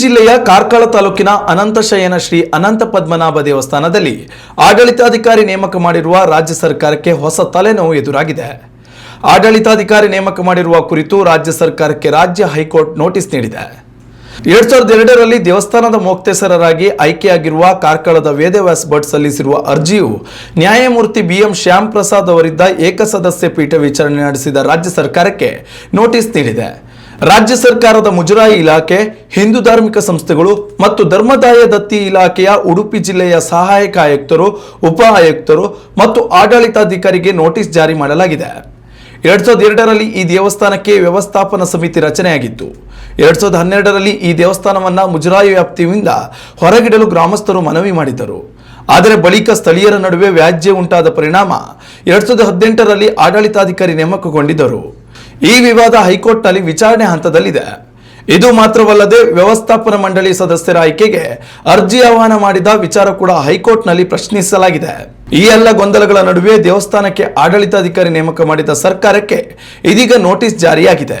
ಜಿಲ್ಲೆಯ ಕಾರ್ಕಳ ತಾಲೂಕಿನ ಅನಂತಶಯನ ಶ್ರೀ ಅನಂತ ಪದ್ಮನಾಭ ದೇವಸ್ಥಾನದಲ್ಲಿ ಆಡಳಿತಾಧಿಕಾರಿ ನೇಮಕ ಮಾಡಿರುವ ರಾಜ್ಯ ಸರ್ಕಾರಕ್ಕೆ ಹೊಸ ತಲೆನೋವು ಎದುರಾಗಿದೆ. ಆಡಳಿತಾಧಿಕಾರಿ ನೇಮಕ ಮಾಡಿರುವ ಕುರಿತು ರಾಜ್ಯ ಸರ್ಕಾರಕ್ಕೆ ರಾಜ್ಯ ಹೈಕೋರ್ಟ್ ನೋಟಿಸ್ ನೀಡಿದೆ. ಎರಡ್ ಸಾವಿರದ ಎರಡರಲ್ಲಿ ದೇವಸ್ಥಾನದ ಮೊಕ್ತೇಸರರಾಗಿ ಆಯ್ಕೆಯಾಗಿರುವ ಕಾರ್ಕಳದ ವೇದವ್ಯಾಸ್ ಭಟ್ ಸಲ್ಲಿಸಿರುವ ಅರ್ಜಿಯು ನ್ಯಾಯಮೂರ್ತಿ ಬಿಎಂ ಶ್ಯಾಮ್ ಪ್ರಸಾದ್ ಅವರಿದ್ದ ಏಕಸದಸ್ಯ ಪೀಠ ವಿಚಾರಣೆ ನಡೆಸಿದ ರಾಜ್ಯ ಸರ್ಕಾರಕ್ಕೆ ನೋಟಿಸ್ ನೀಡಿದೆ. ರಾಜ್ಯ ಸರ್ಕಾರದ ಮುಜರಾಯಿ ಇಲಾಖೆ, ಹಿಂದೂ ಧಾರ್ಮಿಕ ಸಂಸ್ಥೆಗಳು ಮತ್ತು ಧರ್ಮದಾಯ ದತ್ತಿ ಇಲಾಖೆಯ ಉಡುಪಿ ಜಿಲ್ಲೆಯ ಸಹಾಯಕ ಆಯುಕ್ತರು, ಉಪ ಆಯುಕ್ತರು ಮತ್ತು ಆಡಳಿತಾಧಿಕಾರಿಗೆ ನೋಟಿಸ್ ಜಾರಿ ಮಾಡಲಾಗಿದೆ. ಎರಡ್ ಸಾವಿರದ ಎರಡರಲ್ಲಿ ಈ ದೇವಸ್ಥಾನಕ್ಕೆ ವ್ಯವಸ್ಥಾಪನಾ ಸಮಿತಿ ರಚನೆಯಾಗಿತ್ತು. ಎರಡ್ ಸಾವಿರದ ಹನ್ನೆರಡರಲ್ಲಿ ಈ ದೇವಸ್ಥಾನವನ್ನ ಮುಜರಾಯಿ ವ್ಯಾಪ್ತಿಯಿಂದ ಹೊರಗಿಡಲು ಗ್ರಾಮಸ್ಥರು ಮನವಿ ಮಾಡಿದರು ಆದರೆ ಬಳಿಕ ಸ್ಥಳೀಯರ ನಡುವೆ ವ್ಯಾಜ್ಯ ಉಂಟಾದ ಪರಿಣಾಮ ಎರಡ್ ಸಾವಿರದ ಹದಿನೆಂಟರಲ್ಲಿ ಆಡಳಿತಾಧಿಕಾರಿ ನೇಮಕಗೊಂಡಿದ್ದರು. ಈ ವಿವಾದ ಹೈಕೋರ್ಟ್ನಲ್ಲಿ ವಿಚಾರಣೆ ಹಂತದಲ್ಲಿದೆ. ಇದು ಮಾತ್ರವಲ್ಲದೆ ವ್ಯವಸ್ಥಾಪನ ಮಂಡಳಿ ಸದಸ್ಯರ ಆಯ್ಕೆಗೆ ಅರ್ಜಿ ಆಹ್ವಾನ ಮಾಡಿದ ವಿಚಾರ ಕೂಡ ಹೈಕೋರ್ಟ್ನಲ್ಲಿ ಪ್ರಶ್ನಿಸಲಾಗಿದೆ. ಈ ಎಲ್ಲ ಗೊಂದಲಗಳ ನಡುವೆ ದೇವಸ್ಥಾನಕ್ಕೆ ಆಡಳಿತಾಧಿಕಾರಿ ನೇಮಕ ಮಾಡಿದ ಸರ್ಕಾರಕ್ಕೆ ಇದೀಗ ನೋಟಿಸ್ ಜಾರಿಯಾಗಿದೆ.